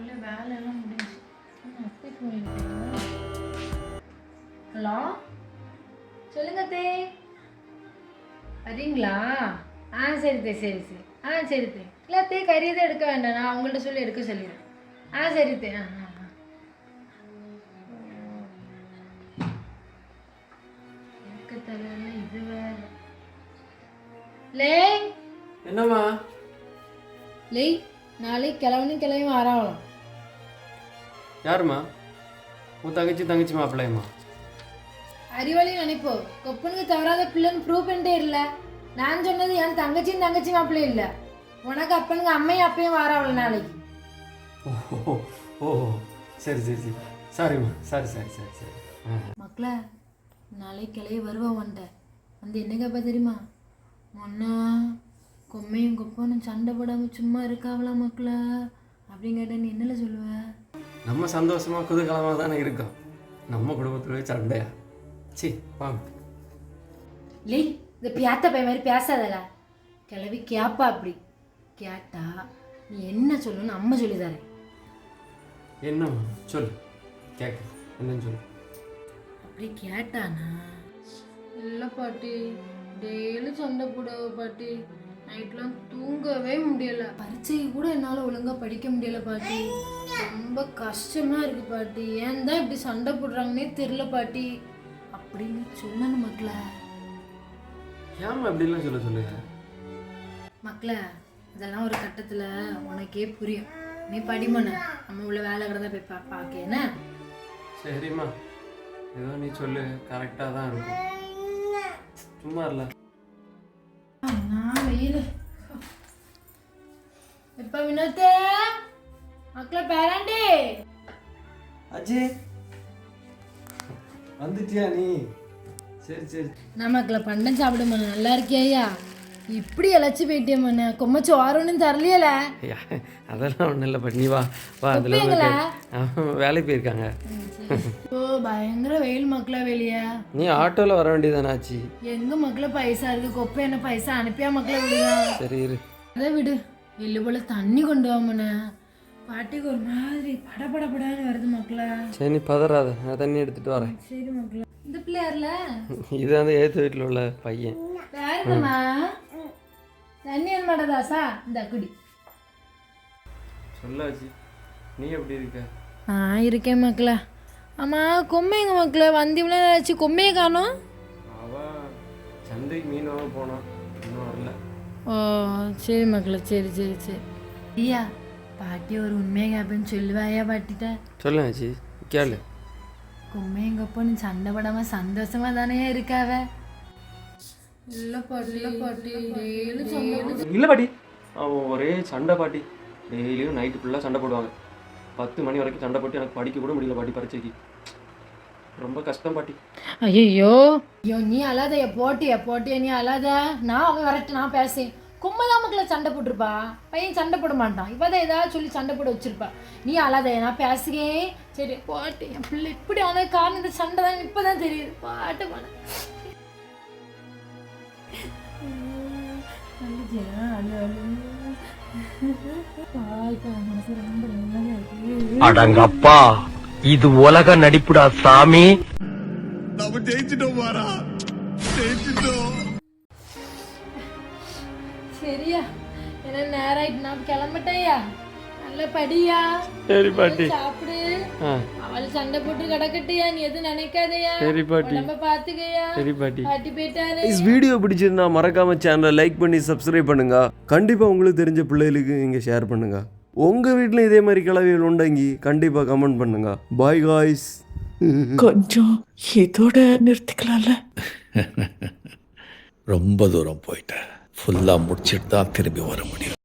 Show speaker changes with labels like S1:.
S1: அதுக்குள்ளே வேலையெல்லாம் முடிஞ்சு அத்தை போயிருக்கேன் ஹலோ? சொல்லுங்க தே வரீங்களா? ஆ சரி தே சரி சரி. ஆ சரி தே இல்லை தே கறி தான் எடுக்க வேண்டாம். நான் அவங்கள்ட்ட சொல்லி எடுக்க சொல்லிடுறேன். ஆ சரி தே ஆ இது வேற. லே
S2: என்னம்மா?
S1: லே நாளைக்கு கிளவனும் கிளவி வராவலாம்
S2: யாரும்மா? உன் தங்கச்சி தங்கச்சி மாப்பிள்ளையம்மா
S1: அறிவாளி நினைப்போ. கொப்பனுக்கு தவறாத பிள்ளைன்னு ப்ரூவ் பண்ணிட்டே இல்லை. நான் சொன்னது என் தங்கச்சியும் தங்கச்சி மாப்பிள்ளை இல்லை. உனக்கு அப்பனுக்கு அம்மையும் அப்பையும் வராவல நாளைக்கு.
S2: ஓ ஓ சரி சரி சரி. சாரிம்மா சாரி சரி சரி சரி
S1: மக்களே நாளைக்கு கிளைய வருவா வந்துட்ட வந்து என்ன கேப்பா தெரியுமா? ஒன்னா கொம்மையும் கொப்பனும் சண்டை போடாமல் சும்மா இருக்காவளா மக்களே? அப்படின்னு கேட்டா நீ என்னல சொல்லுவ?
S2: நம்ம சந்தோஷமாக குதூகலமாக தானே இருக்கோம். நம்ம குடும்பத்தில் சண்டையா? சி வாங்க.
S1: லே இந்த பியாத்த பையன் மாதிரி பேசாதல கிளவி கேப்பா அப்படி. கேட்டா நீ என்ன சொல்லணும்னு அம்மா சொல்லி தரேன்
S2: என்னம்மா சொல்லு. கேட்க. என்னன்னு சொல்லு.
S1: அப்படி கேட்டானா? இல்லை பாட்டி. டெய்லி சண்டை போடுவ பாட்டி. நைட்லாம் தூங்கவே முடியல. பரீட்சைக்கு கூட என்னால் ஒழுங்காக படிக்க முடியல பாட்டி. ரொம்ப கஷ்டமா இருக்கு பாட்டி. ஏன் தான் இப்படி சண்டை போடுறாங்கன்னே தெரில பாட்டி. அப்படின்னு சொல்லணும் மக்களே.
S2: ஏம்மா இப்படிலாம் சொல்ல சொல்லுங்க
S1: மக்களே இதெல்லாம் ஒரு கட்டத்தில் உனக்கே புரியும். நீ படிமண்ண நம்ம உள்ள வேலை கிடந்தா போய் பா பார்க்க என்ன?
S2: சரிம்மா. ஏதோ நீ சொல்லு. கரெக்டாக தான் இருக்கும். சும்மா இல்லை
S1: வெயில் இப்ப வினோத்தே மக்களை பேராண்டி
S2: அஜய் வந்துட்டியா நீ சரி சரி
S1: நான் மக்களை பண்டம் சாப்பிடுமா நல்லா இருக்கியா இப்படி இழைச்சி போயிட்டேன் மண்ண. கொம்மச்சு வாரம்னு தரலையல.
S2: அதெல்லாம் ஒன்றும் இல்லை பட் நீ வா. வா அதில்? வேலைக்கு போயிருக்காங்க.
S1: ஓ பயங்கர வெயில் மக்களா வெளியே.
S2: நீ ஆட்டோவில் வர வேண்டியதானே ஆச்சு?
S1: எங்க மக்கள பைசா இருக்கு? கொப்பை என்ன பைசா அனுப்பியா மக்களை விடுதா
S2: சரி இரு.
S1: அதை விடு. எள்ளு போல தண்ணி கொண்டு வாமண்ண பாட்டிக்கு ஒரு மாதிரி படபடபடான்னு வருது மக்களா.
S2: சரி நீ பதறாத. நான் தண்ணி எடுத்துகிட்டு வரேன்.
S1: சரி மக்களா. இந்த பிள்ளையார்ல?
S2: இது வந்து ஏற்று வீட்டில் உள்ள பையன்.
S1: யாருங்கம்மா தண்ணி என்ன மாட்டதாசா இந்த குடி.
S2: சொல்லாச்சு நீ எப்படி இருக்க?
S1: ஆ இருக்கேன் மக்களா. ஆமாம் கொம்மைங்க மக்களே? வந்திவெலாம் ஏதாச்சு கொம்மையை காணோம்?
S2: அவ சந்தைக்கு மீன் வாங்க இன்னும் வரல.
S1: ஓ சரி மக்களே சரி சரி சரி. ஐயா பாட்டி ஒரு உண்மையை கேப்பேன்னு சொல்லுவாயா பாட்டிட்ட.
S2: சொல்லாச்சு கேளு.
S1: கொம்மையங்கப்போ நீ சண்டை படாம சந்தோஷமா தானே இருக்காவ? இல்லை பாட்டி
S2: அவன் ஒரே சண்டை பாட்டி. டெய்லியும் நைட்டு ஃபுல்லாக சண்டை போடுவாங்க. பத்து மணி வரைக்கும் சண்டை போட்டு எனக்கு படிக்க கூட முடியல பாட்டி பரீட்சைக்கு. ரொம்ப கஷ்டம் பாட்டி.
S1: ஐயோ ஐயோ நீ அழாதயா போட்டியா போட்டியா நீ அழாத. நான் அவன் வரட்டு நான் பேசேன் கும்பலாம் மக்களை சண்டை போட்டிருப்பா. பையன் சண்டை போட மாட்டான். இப்போ தான் ஏதாவது சொல்லி சண்டை போட வச்சிருப்பா. நீ அழாதயா நான் பேசுகேன் சரி போட்டு என் பிள்ளை இப்படி ஆன காரணம் இந்த சண்டை தான் இப்போ தான் தெரியுது. பாட்டு பாட.
S3: அடங்கப்பா இது உலக நடிப்புடா சாமி.
S1: சரியா? என்ன நேரம் ஆயிட்டு நான் கிளம்பிட்டேயா நல்ல படியா
S2: சரி பாட்டி.
S1: சாப்பிடு. சண்டை போட்டு கிடக்கட்டியா? நீ எதுவும் நினைக்காதயா?
S2: சரி பாட்டி.
S1: நம்ம பாத்துக்கயா
S2: சரி பாட்டி.
S1: பாட்டி போயிட்டாரு
S4: இஸ் வீடியோ பிடிச்சிருந்தா மறக்காம சேனலை லைக் பண்ணி சப்ஸ்கிரைப் பண்ணுங்க. கண்டிப்பா உங்களுக்கு தெரிஞ்ச பிள்ளைகளுக்கு இங்க ஷேர் பண்ணுங்க. உங்க வீட்ல இதே மாதிரி கலவைகள் உண்டங்கி கண்டிப்பா கமெண்ட் பண்ணுங்க. பாய் காய்ஸ்
S5: கொஞ்சம் இதோட நிறுத்திக்கலாம்ல?
S6: ரொம்ப தூரம் போயிட்டேன் ஃபுல்லாக முடிச்சிட்டு தான் திரும்பி வர முடியும்.